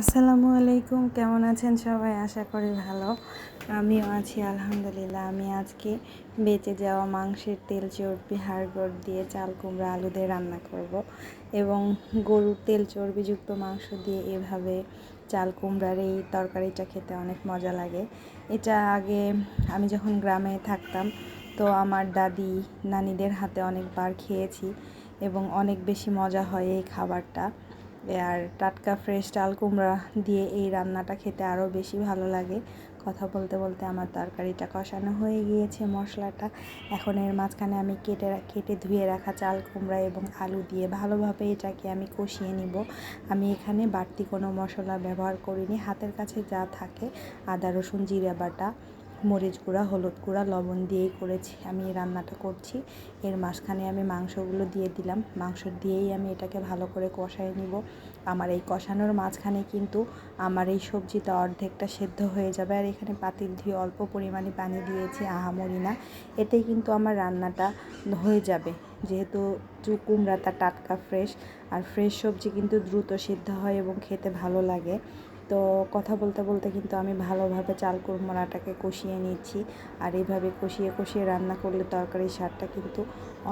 আসসালামু আলাইকুম, কেমন আছেন সবাই? আশা করি ভালো। আমিও আছি, আলহামদুলিল্লাহ। আমি আজকে বেঁচে যাওয়া মাংসের তেল, চর্বি, হাড়গড় দিয়ে চাল, কুমড়া, আলু দিয়ে রান্না করব এবং গরুর তেল, চর্বিযুক্ত মাংস দিয়ে এভাবে চাল, কুমড়ার এই তরকারিটা খেতে অনেক মজা লাগে। এটা আগে আমি যখন গ্রামে থাকতাম, তো আমার দাদি, নানিদের হাতে অনেকবার খেয়েছি এবং অনেক বেশি মজা হয় এই খাবারটা। আর টাটকা ফ্রেশ চাল কুমড়া দিয়ে এই রান্নাটা খেতে আরও বেশি ভালো লাগে। কথা বলতে বলতে আমার তরকারিটা কষানো হয়ে গিয়েছে মশলাটা। এখন এর মাঝখানে আমি কেটে কেটে ধুয়ে রাখা চাল কুমড়া এবং আলু দিয়ে ভালোভাবে এটাকে আমি কষিয়ে নিব। আমি এখানে বাড়তি কোনো মশলা ব্যবহার করিনি। হাতের কাছে যা থাকে আদা, রসুন, জিরে বাটা মরিচ গুঁড়া, হলুদ গুঁড়া, লবণ দিয়েই করেছি। আমি এই রান্নাটা করছি। এর মাঝখানে আমি মাংসগুলো দিয়ে দিলাম। মাংস দিয়েই আমি এটাকে ভালো করে কষাই নিব। আমার এই কষানোর মাঝখানে কিন্তু আমার এই সবজিটা অর্ধেকটা সেদ্ধ হয়ে যাবে। আর এখানে পাতিল ধুয়ে অল্প পরিমাণে পানি দিয়েছি, আহামরি না। এতেই কিন্তু আমার রান্নাটা হয়ে যাবে। যেহেতু কুমড়াটা টাটকা ফ্রেশ, আর ফ্রেশ সবজি কিন্তু দ্রুত সিদ্ধ হয় এবং খেতে ভালো লাগে। তো কথা বলতে বলতে কিন্তু আমি ভালোভাবে চাল কুমড়াটাকে কষিয়ে নিচ্ছি। আর এইভাবে কষিয়ে কষিয়ে রান্না করলে তরকারির স্বাদটা কিন্তু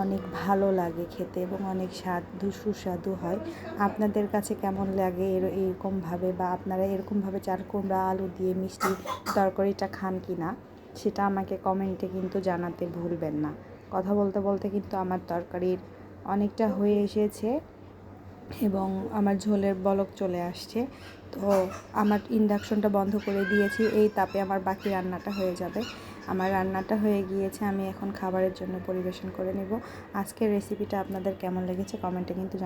অনেক ভালো লাগে খেতে এবং অনেক স্বাদ সুস্বাদু হয়। আপনাদের কাছে কেমন লাগে এর, এরকমভাবে বা আপনারা এরকমভাবে চাল কুমড়া, আলু দিয়ে মিষ্টি তরকারিটা খান কি না, সেটা আমাকে কমেন্টে কিন্তু জানাতে ভুলবেন না। কথা বলতে বলতে কিন্তু আমার তরকারির অনেকটা হয়ে এসেছে। এবং আমার ঝোলের বলক চলে আসছে। তো আমার ইন্ডাকশনটা বন্ধ করে দিয়েছি, এই তাপে আমার বাকি রান্নাটা হয়ে যাবে। আমার রান্নাটা হয়ে গিয়েছে, আমি এখন খাবারের জন্য পরিবেশন করে নেব। আজকের রেসিপিটা আপনাদের কেমন লেগেছে কমেন্টে কিন্তু